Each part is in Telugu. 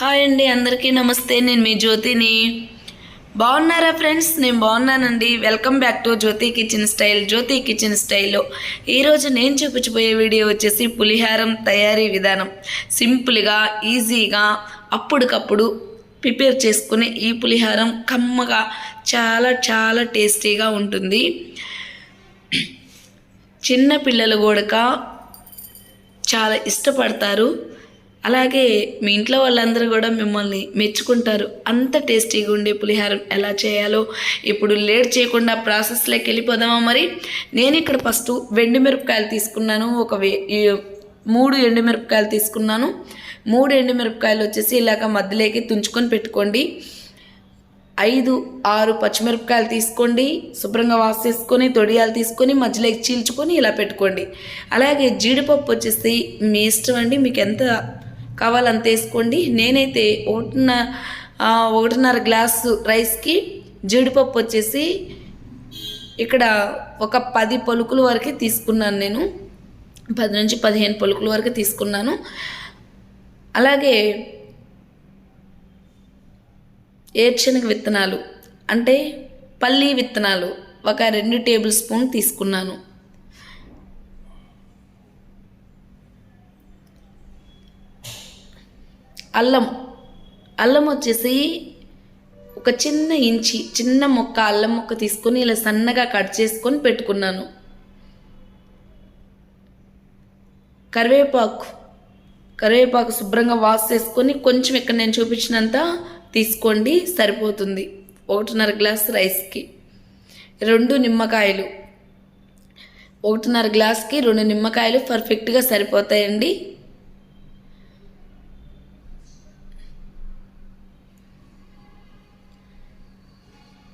హాయ్ అండి అందరికీ నమస్తే. నేను మీ జ్యోతిని. బాగున్నారా ఫ్రెండ్స్? నేను బాగున్నానండి. Welcome back to Jyoti Kitchen Style Jyoti Kitchen స్టైల్లో. ఈరోజు నేను చూపించబోయే వీడియో వచ్చేసి పులిహారం తయారీ విధానం. సింపుల్గా ఈజీగా అప్పటికప్పుడు ప్రిపేర్ చేసుకునే ఈ పులిహారం కమ్మగా చాలా చాలా టేస్టీగా ఉంటుంది. చిన్న పిల్లలు కూడా చాలా ఇష్టపడతారు. అలాగే మీ ఇంట్లో వాళ్ళందరూ కూడా మిమ్మల్ని మెచ్చుకుంటారు. అంత టేస్టీగా ఉండే పులిహారం ఎలా చేయాలో ఇప్పుడు లేట్ చేయకుండా ప్రాసెస్లోకి వెళ్ళిపోదామా మరి? నేను ఇక్కడ ఫస్ట్ వెండి మిరపకాయలు తీసుకున్నాను. ఒక వే- ఈ మూడు ఎండుమిరపకాయలు తీసుకున్నాను. మూడు ఎండుమిరపకాయలు వచ్చేసి ఇలాగ మధ్యలోకి తుంచుకొని పెట్టుకోండి. ఐదు ఆరు పచ్చిమిరపకాయలు తీసుకోండి. శుభ్రంగా వాష్ చేసుకొని తొడియాలు తీసుకొని మధ్యలోకి చీల్చుకొని ఇలా పెట్టుకోండి. అలాగే జీడిపప్పు వచ్చేసి మీ ఇష్టం అండి. మీకు ఎంత కావాలంత వేసుకోండి. నేనైతే ఒకటిన్న ఒకటిన్నర గ్లాసు రైస్కి జీడిపప్పు వచ్చేసి ఇక్కడ ఒక పది పలుకుల వరకు తీసుకున్నాను నేను. పది నుంచి పదిహేను పలుకుల వరకు తీసుకున్నాను. అలాగే ఏర్శనగ విత్తనాలు అంటే పల్లి విత్తనాలు ఒక రెండు టేబుల్ స్పూన్ తీసుకున్నాను. అల్లం. అల్లం వచ్చేసి ఒక చిన్న ఇంచి చిన్న మొక్క అల్లం మొక్క తీసుకొని ఇలా సన్నగా కట్ చేసుకొని పెట్టుకున్నాను. కరివేపాకు కరివేపాకు శుభ్రంగా వాష్ చేసుకొని కొంచెం ఇక్కడ నేను చూపించినంత తీసుకోండి సరిపోతుంది. ఒకటిన్నర గ్లాస్ రైస్కి రెండు నిమ్మకాయలు. ఒకటిన్నర గ్లాస్కి రెండు నిమ్మకాయలు పర్ఫెక్ట్గా సరిపోతాయండి.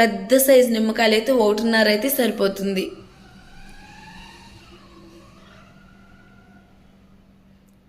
పెద్ద సైజు నిమ్మకాయలు అయితే ఒకటిన్నర అయితే సరిపోతుంది.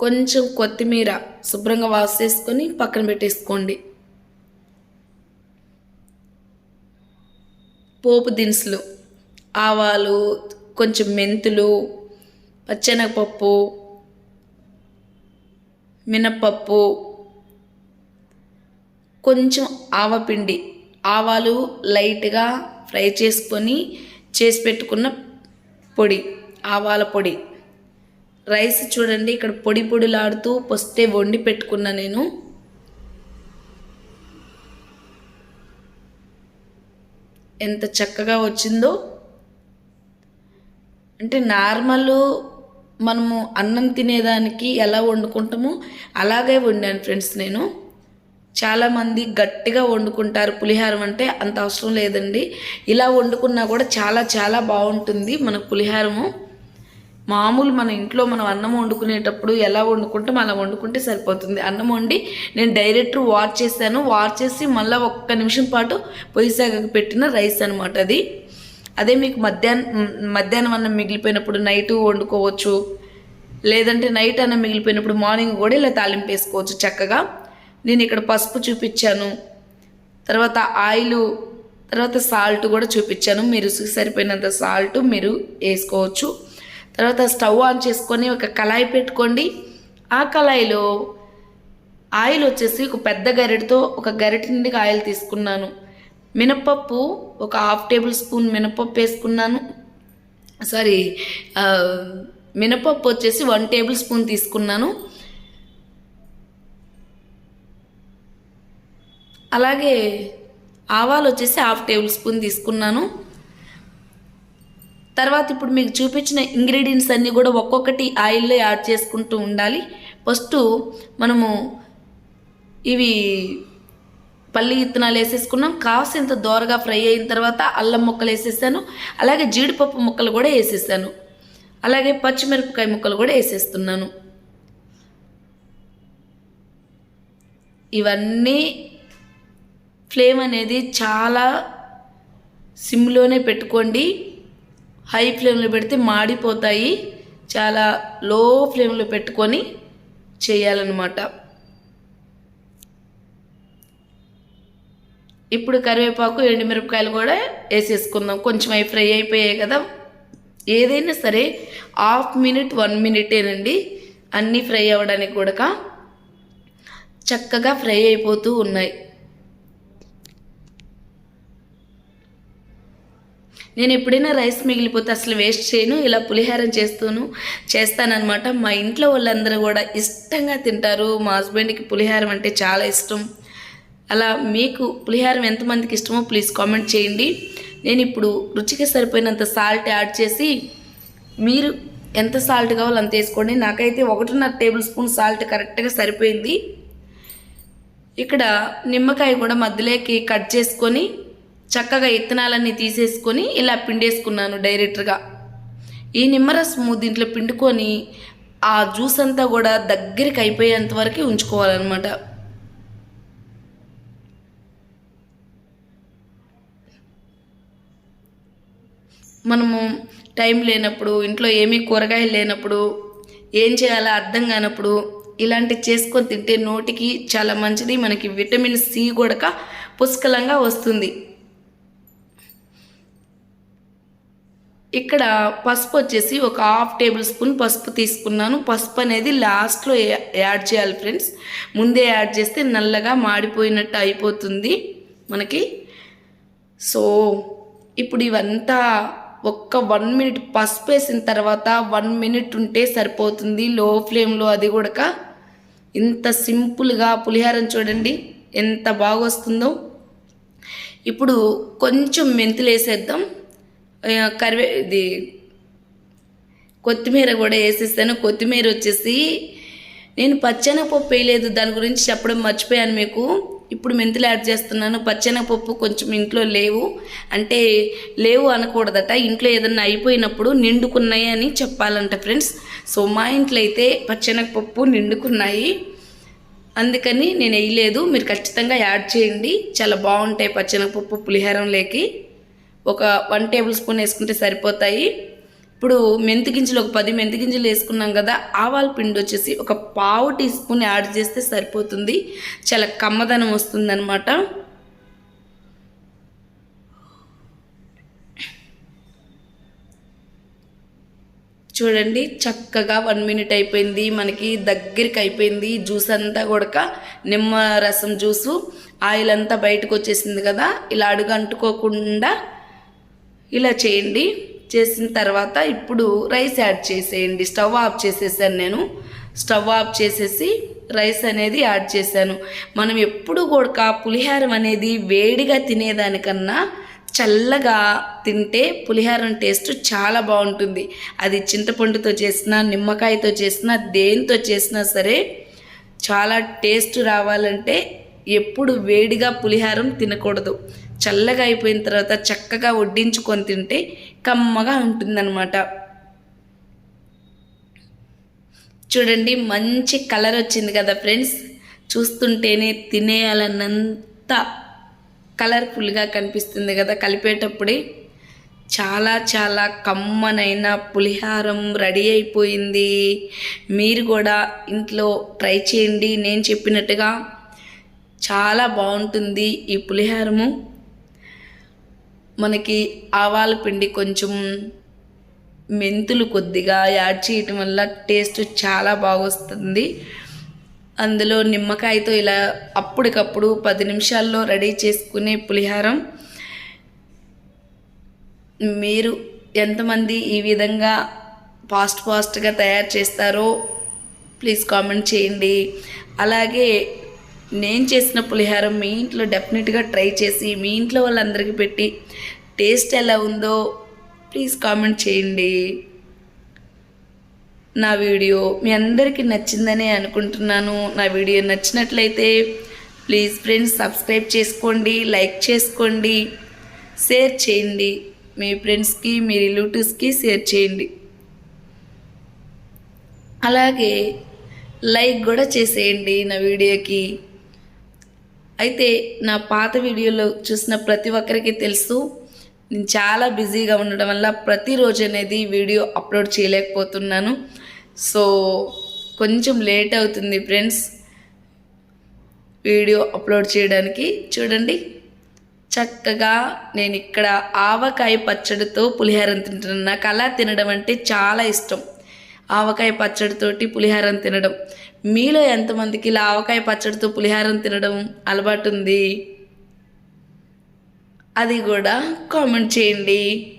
కొంచెం కొత్తిమీర శుభ్రంగా వాష్ చేసుకొని పక్కన పెట్టేసుకోండి. పోపు దినుసులు ఆవాలు కొంచెం మెంతులు పచ్చెనగపప్పు మినప్పప్పు కొంచెం ఆవపిండి ఆవాలు లైట్గా ఫ్రై చేసుకొని చేసి పెట్టుకున్న పొడి ఆవాల పొడి. రైస్ చూడండి ఇక్కడ పొడి పొడిలాడుతూ పొస్తే వండి పెట్టుకున్నా నేను. ఎంత చక్కగా వచ్చిందో. అంటే నార్మల్ మనము అన్నం తినేదానికి ఎలా వండుకుంటామో అలాగే వండాను ఫ్రెండ్స్ నేను. చాలామంది గట్టిగా వండుకుంటారు. పులిహారం అంటే అంత అవసరం లేదండి. ఇలా వండుకున్నా కూడా చాలా చాలా బాగుంటుంది మన పులిహారము. మామూలు మన ఇంట్లో మనం అన్నం వండుకునేటప్పుడు ఎలా వండుకుంటాం అలా వండుకుంటే సరిపోతుంది. అన్నం వండి నేను డైరెక్ట్ వార్ చేశాను. వార్ చేసి మళ్ళీ ఒక్క నిమిషం పాటు పొయ్యిసాగకు పెట్టిన రైస్ అనమాట అది. అదే మీకు మధ్యాహ్నం మధ్యాహ్నం అన్నం మిగిలిపోయినప్పుడు నైట్ వండుకోవచ్చు. లేదంటే నైట్ అన్నం మిగిలిపోయినప్పుడు మార్నింగ్ కూడా ఇలా తాలింపు వేసుకోవచ్చు చక్కగా. నేను ఇక్కడ పసుపు చూపించాను. తర్వాత ఆయిల్ తర్వాత సాల్ట్ కూడా చూపించాను. మీరు రుచికి సరిపోయినంత సాల్ట్ మీరు వేసుకోవచ్చు. తర్వాత స్టవ్ ఆన్ చేసుకొని ఒక కళాయి పెట్టుకోండి. ఆ కళాయిలో ఆయిల్ వచ్చేసి ఒక పెద్ద గరిటతో ఒక గరిట నుండి ఆయిల్ తీసుకున్నాను. మినపప్పు ఒక హాఫ్ టేబుల్ స్పూన్ మినపప్పు వేసుకున్నాను. సారీ మినపప్పు వచ్చేసి వన్ టేబుల్ స్పూన్ తీసుకున్నాను. అలాగే ఆవాలు వచ్చేసి హాఫ్ టేబుల్ స్పూన్ తీసుకున్నాను. తర్వాత ఇప్పుడు మీకు చూపించిన ఇంగ్రీడియంట్స్ అన్నీ కూడా ఒక్కొక్కటి ఆయిల్లో యాడ్ చేసుకుంటూ ఉండాలి. ఫస్ట్ మనము ఇవి పల్లి విత్తనాలు వేసేసుకున్నాం. కాసింత దోరగా ఫ్రై అయిన తర్వాత అల్లం ముక్కలు వేసేసాను. అలాగే జీడిపప్పు ముక్కలు కూడా వేసేసాను. అలాగే పచ్చిమిరపకాయ ముక్కలు కూడా వేసేస్తున్నాను. ఇవన్నీ ఫ్లేమ్ అనేది చాలా సిమ్లోనే పెట్టుకోండి. హై ఫ్లేమ్లో పెడితే మాడిపోతాయి. చాలా లో ఫ్లేమ్లో పెట్టుకొని చేయాలన్నమాట. ఇప్పుడు కరివేపాకు ఎండుమిరపకాయలు కూడా వేసేసుకుందాం. కొంచెం అవి ఫ్రై అయిపోయాయి కదా. ఏదైనా సరే హాఫ్ మినిట్ వన్ మినిటేనండి. అన్నీ ఫ్రై అవ్వడానికి కూడా చక్కగా ఫ్రై అయిపోతూ ఉన్నాయి. నేను ఎప్పుడైనా రైస్ మిగిలిపోతే అసలు వేస్ట్ చేయను ఇలా పులిహారం చేస్తూను చేస్తానన్నమాట. మా ఇంట్లో వాళ్ళందరూ కూడా ఇష్టంగా తింటారు. మా హస్బెండ్కి పులిహారం అంటే చాలా ఇష్టం. అలా మీకు పులిహారం ఎంతమందికి ఇష్టమో ప్లీజ్ కామెంట్ చేయండి. నేను ఇప్పుడు రుచికి సరిపోయినంత సాల్ట్ యాడ్ చేసి మీరు ఎంత సాల్ట్ కావాలో అంత వేసుకోండి. నాకైతే ఒకటిన్నర టేబుల్ స్పూన్ సాల్ట్ కరెక్ట్గా సరిపోయింది. ఇక్కడ నిమ్మకాయ కూడా మధ్యలోకి కట్ చేసుకొని చక్కగా ఇత్తనాలన్నీ తీసేసుకొని ఇలా పిండేసుకున్నాను డైరెక్ట్గా ఈ నిమ్మరసము దీంట్లో పిండుకొని ఆ జ్యూస్ అంతా కూడా దగ్గరికి అయిపోయేంత వరకు ఉంచుకోవాలన్నమాట. మనము టైం లేనప్పుడు ఇంట్లో ఏమీ కూరగాయలు లేనప్పుడు ఏం చేయాలో అర్థం కానప్పుడు ఇలాంటివి చేసుకొని తింటే నోటికి చాలా మంచిది మనకి విటమిన్ సి కూడా పుష్కలంగా వస్తుంది. ఇక్కడ పసుపు వచ్చేసి ఒక హాఫ్ టేబుల్ స్పూన్ పసుపు తీసుకున్నాను. పసుపు అనేది లాస్ట్లో యాడ్ చేయాలి ఫ్రెండ్స్ ముందే యాడ్ చేస్తే నల్లగా మాడిపోయినట్టు అయిపోతుంది మనకి. సో ఇప్పుడు ఇవంతా ఒక్క వన్ మినిట్ పసుపు వేసిన తర్వాత వన్ మినిట్ ఉంటే సరిపోతుంది. లో ఫ్లేమ్లో అది కూడా ఇంత సింపుల్గా పులిహారం చూడండి ఎంత బాగా వస్తుందో ఇప్పుడు కొంచెం మెంతులు వేసేద్దాం. కరివే ఇది కొత్తిమీర కూడా వేసేస్తాను కొత్తిమీర వచ్చేసి నేను పచ్చెనగపప్పు వేయలేదు. దాని గురించి చెప్పడం మర్చిపోయాను మీకు. ఇప్పుడు మెంతులు యాడ్ చేస్తున్నాను. పచ్చెనగపప్పు కొంచెం ఇంట్లో లేవు. అంటే లేవు అనకూడదట. ఇంట్లో ఏదన్నా అయిపోయినప్పుడు నిండుకున్నాయి అని చెప్పాలంట ఫ్రెండ్స్. సో మా ఇంట్లో అయితే పచ్చెనగపప్పు నిండుకున్నాయి. అందుకని నేను వేయలేదు. మీరు ఖచ్చితంగా యాడ్ చేయండి. చాలా బాగుంటాయి పచ్చెనగపప్పు పులిహారంలోకి. ఒక వన్ టేబుల్ స్పూన్ వేసుకుంటే సరిపోతాయి. ఇప్పుడు మెంతి గింజలు ఒక పది మెంతి గింజలు వేసుకున్నాం కదా ఆవాల పిండి వచ్చేసి ఒక పావు టీ స్పూన్ యాడ్ చేస్తే సరిపోతుంది. చాలా కమ్మదనం వస్తుందన్నమాట. చూడండి చక్కగా వన్ మినిట్ అయిపోయింది. మనకి దగ్గరికి అయిపోయింది. జ్యూస్ అంతా కూడా నిమ్మ రసం జ్యూసు ఆయిల్ అంతా బయటకు వచ్చేసింది కదా ఇలా అడుగు అంటుకోకుండా ఇలా చేయండి. చేసిన తర్వాత ఇప్పుడు రైస్ యాడ్ చేసేయండి. స్టవ్ ఆఫ్ చేసేసాను నేను. స్టవ్ ఆఫ్ చేసేసి రైస్ అనేది యాడ్ చేశాను. మనం ఎప్పుడు కూడా పులిహారం అనేది వేడిగా తినేదానికన్నా చల్లగా తింటే పులిహారం టేస్ట్ చాలా బాగుంటుంది. అది చింతపండుతో చేసినా నిమ్మకాయతో చేసినా దేనితో చేసినా సరే చాలా టేస్ట్ రావాలంటే ఎప్పుడు వేడిగా పులిహారం తినకూడదు. చల్లగా అయిపోయిన తర్వాత చక్కగా వడ్డించుకొని తింటే కమ్మగా ఉంటుందన్నమాట. చూడండి మంచి కలర్ వచ్చింది కదా ఫ్రెండ్స్. చూస్తుంటేనే తినేయాలన్నంత కలర్ఫుల్గా కనిపిస్తుంది కదా కలిపేటప్పుడే. చాలా చాలా కమ్మనైన పులిహారం రెడీ అయిపోయింది. మీరు కూడా ఇంట్లో ట్రై చేయండి. నేను చెప్పినట్టుగా చాలా బాగుంటుంది ఈ పులిహారము. మనకి ఆవాల పిండి కొంచెం మెంతులు కొద్దిగా యాడ్ చేయటం వల్ల టేస్ట్ చాలా బాగొస్తుంది. అందులో నిమ్మకాయతో ఇలా అప్పటికప్పుడు పది నిమిషాల్లో రెడీ చేసుకునే పులిహారం. మీరు ఎంతమంది ఈ విధంగా ఫాస్ట్ ఫాస్ట్గా తయారు చేస్తారో ప్లీజ్ కామెంట్ చేయండి. అలాగే నేను చేసిన పులిహారం మీ ఇంట్లో డెఫినెట్గా ట్రై చేసి మీ ఇంట్లో వాళ్ళందరికీ పెట్టి టేస్ట్ ఎలా ఉందో ప్లీజ్ కామెంట్ చేయండి. నా వీడియో మీ అందరికీ నచ్చిందని అనుకుంటున్నాను. నా వీడియో నచ్చినట్లయితే ప్లీజ్ ఫ్రెండ్స్ సబ్స్క్రైబ్ చేసుకోండి లైక్ చేసుకోండి షేర్ చేయండి. మీ ఫ్రెండ్స్కి మీ రిలేటివ్స్కి షేర్ చేయండి. అలాగే లైక్ కూడా చేసేయండి నా వీడియోకి. అయితే నా పాత వీడియోలో చూసిన ప్రతి ఒక్కరికి తెలుసు నేను చాలా బిజీగా ఉండడం వల్ల ప్రతిరోజు అనేది వీడియో అప్లోడ్ చేయలేకపోతున్నాను. సో కొంచెం లేట్ అవుతుంది ఫ్రెండ్స్ వీడియో అప్లోడ్ చేయడానికి. చూడండి చక్కగా నేను ఇక్కడ ఆవకాయ పచ్చడితో పులిహోరం తింటున్నాను. నాకు అలా తినడం అంటే చాలా ఇష్టం. ఆవకాయ పచ్చడితోటి పులిహారం తినడం. మీలో ఎంతమందికి ఇలా ఆవకాయ పచ్చడితో పులిహారం తినడం అలవాటు ఉంది? అది కూడా కామెంట్ చేయండి.